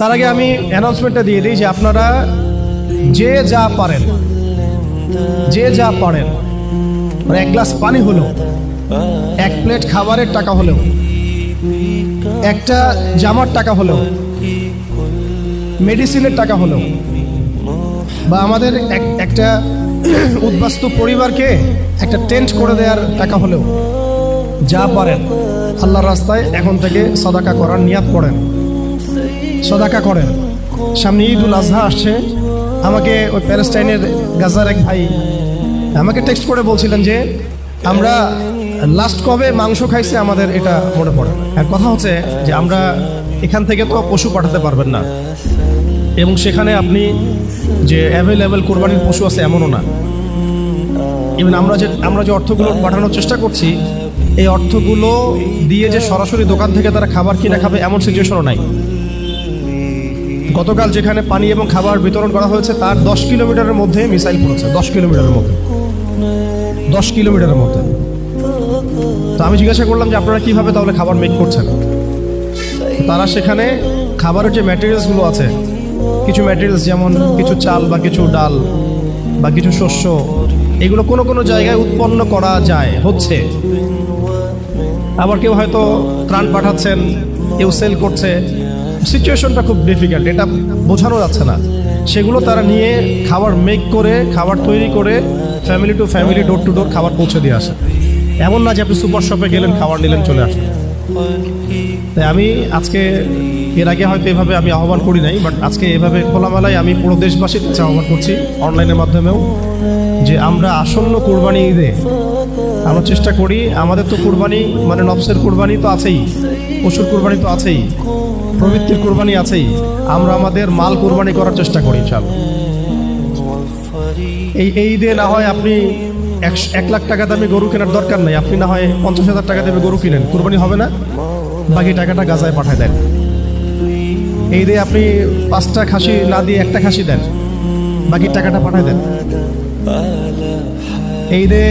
তার আগে আমি অ্যানাউন্সমেন্টটা দিয়ে দিই যে আপনারা যে যা পারেন, যে যা পারেন মানে এক গ্লাস পানি হলেও, এক প্লেট খাবারের টাকা হলেও, একটা জামার টাকা হলেও মেডিসিনের টাকা হলেও, বা আমাদের এক- একটা উদ্বাস্তু পরিবারকে একটা টেন্ট করে দেওয়ার টাকা হলেও যা পারেন, আল্লাহর রাস্তায় এখন থেকে সদাকা করার নিয়াত করেন। সদাকা করেন। সামনে ঈদ উল আজহা আসছে। আমাকে ওই প্যালেস্টাইনের গাজার এক ভাই আমাকে টেক্সট করে বলছিলেন যে, আমরা লাস্ট কবে মাংস খাইছে আমাদের এটা মনে পড়ে। আর কথা হচ্ছে যে, আমরা এখান থেকে তো পশু পাঠাতে পারবেন না। এবং সেখানে আপনি যে অ্যাভেলেবেল কোরবানির পশু আছে এমনও না। ইভেন আমরা যে আমরা যে অর্থগুলো পাঠানোর চেষ্টা করছি, এই অর্থগুলো দিয়ে যে সরাসরি দোকান থেকে তারা খাবার কিনে খাবে, এমন সিচুয়েশনও নাই। গতকাল যেখানে পানি এবং খাবার বিতরণ করা হয়েছে, তার দশ কিলোমিটারের মধ্যে মিসাইল পড়েছে, দশ কিলোমিটারের মধ্যে। দশ কিলোমিটারের মধ্যে। তো আমি জিজ্ঞাসা করলাম যে আপনারা কীভাবে তাহলে খাবার মেক করছেন? তারা সেখানে খাবারের যে ম্যাটেরিয়ালসগুলো আছে, কিছু ম্যাটেরিয়ালস যেমন কিছু চাল বা কিছু ডাল বা কিছু শস্য, এগুলো কোনো কোনো জায়গায় উৎপন্ন করা যায়, হচ্ছে। আবার কেউ হয়তো ত্রাণ পাঠাচ্ছেন, কেউ সেল করছে। সিচুয়েশনটা খুব ডিফিকাল্ট এটা বোঝানো যাচ্ছে না। সেগুলো তারা নিয়ে খাবার মেক করে, খাবার তৈরি করে family to family door to door খাবার পৌঁছে দিয়ে আসে। এমন না যে আপনি সুপার শপে গেলেন, খাবার নিলেন, চলে আসেন তাই আমি আজকে, এর আগে হয়তো এভাবে আমি আহ্বান করি নাই বাট আজকে এভাবে খোলামেলায় আমি পুরো দেশবাসীর কাছে আহ্বান করছি অনলাইনের মাধ্যমেও, যে আমরা আসন্ন কোরবানি ঈদে আমরা চেষ্টা করি, আমাদের তো কোরবানি মানে নবসের কোরবানি তো আছেই, পশুর কোরবানি তো আছেই। প্রবৃত্তির কোরবানি আছেই। আমরা আমাদের মাল কোরবানি করার চেষ্টা করি, ইনশাআল্লাহ। এই এই ঈদে না হয় আপনি এক লাখ টাকা দামে গরু কেনার দরকার নেই। আপনি না হয় পঞ্চাশ হাজার টাকা দামে গরু কিনেন। কোরবানি হবে না। বাকি টাকাটা গাজায় পাঠায় দেন। এই দিয়ে আপনি পাঁচটা খাসি না দিয়ে একটা খাসি দেন। বাকি টাকাটা পাঠায় দেন। এই দিয়ে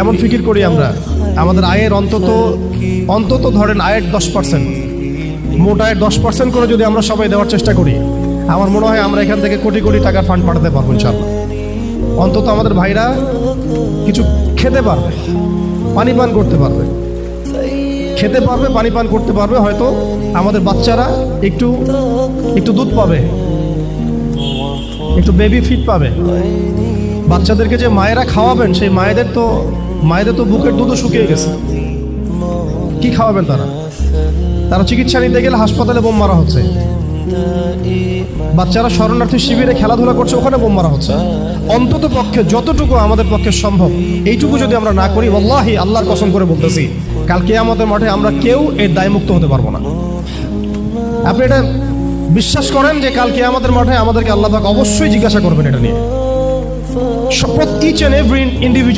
এমন ফিকির করি আমরা। আমাদের আয়ের অন্তত অন্তত ধরেন আয়ের দশ পার্সেন্ট। মোট আয়ের দশ পার্সেন্ট করে যদি আমরা সবাই দেওয়ার চেষ্টা করি, আমার মনে হয় আমরা এখান থেকে কোটি কোটি টাকার ফান্ড পাঠাতে পারব ইনশাল্লাহ অন্তত আমাদের ভাইরা কিছু খেতে পারবে, পানি পান করতে পারবে। খেতে পারবে, পানি পান করতে পারবে, হয়তো আমাদের বাচ্চারা একটু একটু দুধ পাবে, একটু বেবি ফিট পাবে। বাচ্চাদেরকে যে মায়েরা খাওয়াবেন, সেই মায়েদের তো মায়েদের তো বুকের দুধও শুকিয়ে গেছে। কি খাওয়াবেন তারা? তারা চিকিৎসা নিতে গেলে হাসপাতালে বোম মারা হচ্ছে। বাচ্চারা শরণার্থী শিবিরে খেলাধুলা করছে, ওখানে বোম মারা হচ্ছে। অন্তত পক্ষে যতটুকু আমাদের পক্ষে সম্ভব, এইটুকু যদি আমরা না করি আল্লাহি আল্লাহর কসম করে বলতেছি কালকে আমাদের মাঠে আমরা কেউ এর দায়মুক্ত হতে পারব না। আপনি এটা বিশ্বাস করেন যে কালকে আমাদের মাঠে আমাদেরকে আল্লাহ অবশ্যই জিজ্ঞাসা করবেন এটা নিয়ে? Each and every individual